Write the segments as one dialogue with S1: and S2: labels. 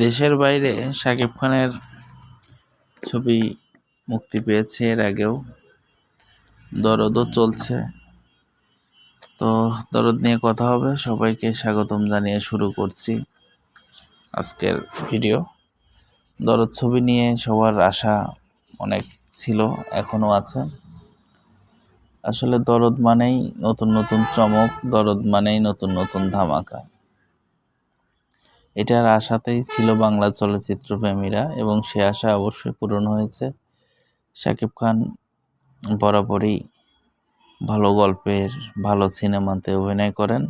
S1: দেশের বাইরে শাকিব খানের ছবি মুক্তি পেয়েছে এর আগেও। দরদও চলছে। তো দরদ নিয়ে কথা হবে। সবাইকে স্বাগতম জানিয়ে শুরু করছি আজকের ভিডিও। দরদ ছবি নিয়ে সবার আশা অনেক ছিল এখনও আছে। আসলে দরদ মানেই নতুন নতুন চমক, দরদ মানেই নতুন নতুন ধামাকা। এটার আশাতেই ছিল বাংলা চলচ্চিত্র প্রেমীরা এবং সে আশা অবশ্যই পূরণ হয়েছে। শাকিব খান বরাবরই ভালো গল্পের, ভালো সিনেমাতে অভিনয় করেন।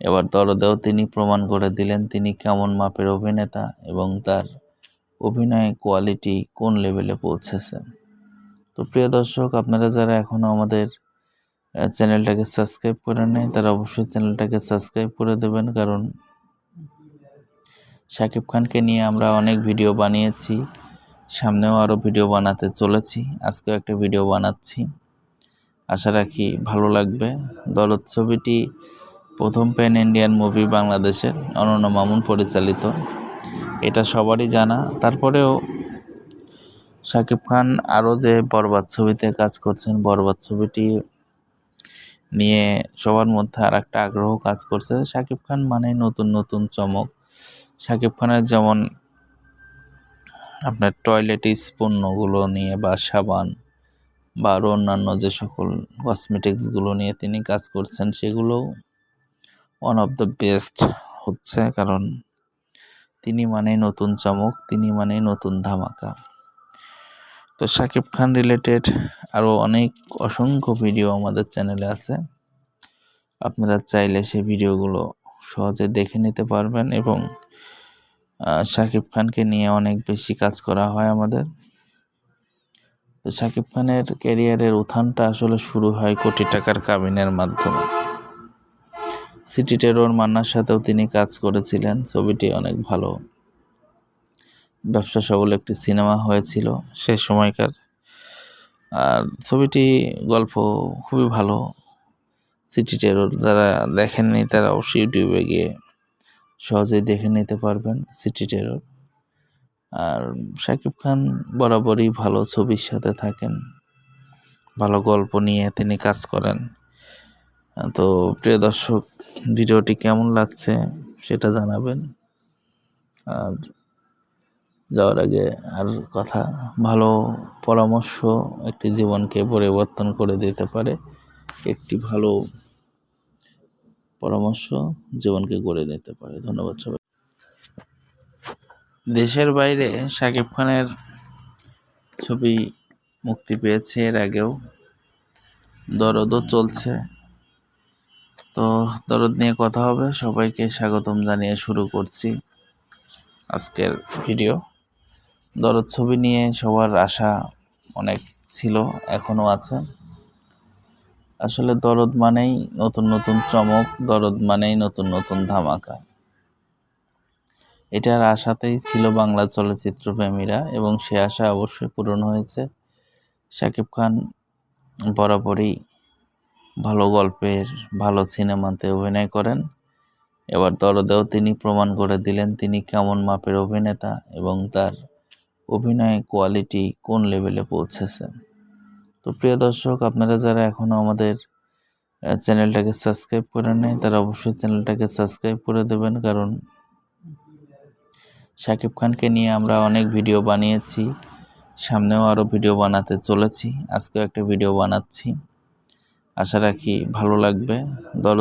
S1: এবার দরদেও তিনি প্রমাণ করে দিলেন তিনি কেমন মাপের অভিনেতা এবং তার অভিনয় কোয়ালিটি কোন লেভেলে পৌঁছেছে। তো প্রিয় দর্শক, আপনারা যারা এখনও আমাদের চ্যানেলটাকে সাবস্ক্রাইব করে নেয় তারা অবশ্যই চ্যানেলটাকে সাবস্ক্রাইব করে দেবেন কারণ শাকিব খানকে নিয়ে আমরা অনেক ভিডিও বানিয়েছি। সামনেও আরও ভিডিও বানাতে চলেছি। আজকেও একটা ভিডিও বানাচ্ছি। আশা রাখি ভালো লাগবে। দরদ ছবিটি প্রথম প্যান ইন্ডিয়ান মুভি বাংলাদেশের অনন্য মামুন পরিচালিত। এটা সবারই জানা। তারপরেও শাকিব খান আরও যে বরবাদ ছবিতে কাজ করছেন, বরবাদ ছবিটি নিয়ে সবার মধ্যে আর একটা আগ্রহ কাজ করছে। শাকিব খান মানে নতুন নতুন চমক। শাকিব খানের যেমন আপনার টয়লেটিস পণ্যগুলো নিয়ে বা সাবান বা আরও অন্যান্য যে সকল কসমেটিক্সগুলো নিয়ে তিনি কাজ করছেন, সেগুলো ওয়ান অফ দ্য বেস্ট হচ্ছে। কারণ তিনি মানেই নতুন চমক, তিনি মানেই নতুন ধামাকা। তো শাকিব খান রিলেটেড আরও অনেক অসংখ্য ভিডিও আমাদের চ্যানেলে আছে। আপনারা চাইলে সেই ভিডিওগুলো সহজে দেখে নিতে পারবেন এবং শাকিব খানকে নিয়ে অনেক বেশি কাজ করা হয় আমাদের। তো শাকিব খানের ক্যারিয়ারের উত্থানটা আসলে শুরু হয় কোটি টাকার কাবিনের মাধ্যমে। সিটি টেরোর মান্নার সাথেও তিনি কাজ করেছিলেন, ছবিটি অনেক ভালো। ব্যবসা সবল একটি সিনেমা হয়েছিল সে সময়কার। আর ছবিটি গল্প খুবই ভালো সিটি টেরোর যারা দেখেননি তারা অবশ্যই ইউটিউবে গিয়ে সহজেই দেখে নিতে পারবেন সিটি টেরর। আর শাকিব খান বরাবরই ভালো ছবির সাথে থাকেন, ভালো গল্প নিয়ে তিনি কাজ করেন। তো প্রিয় দর্শক, ভিডিওটি কেমন লাগছে সেটা জানাবেন। আর যাওয়ার আগে আর কথা, ভালো পরামর্শ একটি জীবনকে পরিবর্তন করে দিতে পারে। একটি ভালো পরামর্শ জীবনকে গড়ে দিতে পারে। ধন্যবাদ সবাই। দেশের বাইরে শাকিব খানের ছবি মুক্তি পেয়েছে এর আগেও। দরদও চলছে। তো দরদ নিয়ে কথা হবে। সবাইকে স্বাগতম জানিয়ে শুরু করছি আজকের ভিডিও। দরদ ছবি নিয়ে সবার আশা অনেক ছিল, এখনও আছে। আসলে দরদ মানেই নতুন নতুন চমক, দরদ মানেই নতুন নতুন ধামাকা। এটার আশাতেই ছিল বাংলা চলচ্চিত্র প্রেমীরা এবং সে আশা অবশ্যই পূরণ হয়েছে। শাকিব খান বরাবরই ভালো গল্পের, ভালো সিনেমাতে অভিনয় করেন। এবার দরদেও তিনি প্রমাণ করে দিলেন তিনি কেমন মাপের অভিনেতা এবং তার অভিনয় কোয়ালিটি কোন লেভেলে পৌঁছেছে। তো প্রিয় দর্শক, আপনারা যারা এখনও আমাদের চ্যানেলটাকে সাবস্ক্রাইব করে নেয় তারা অবশ্যই চ্যানেলটাকে সাবস্ক্রাইব করে দেবেন। কারণ শাকিব খানকে নিয়ে আমরা অনেক ভিডিও বানিয়েছি, সামনেও আরও ভিডিও বানাতে চলেছি। আজকেও একটা ভিডিও বানাচ্ছি। আশা রাখি ভালো লাগবে। দল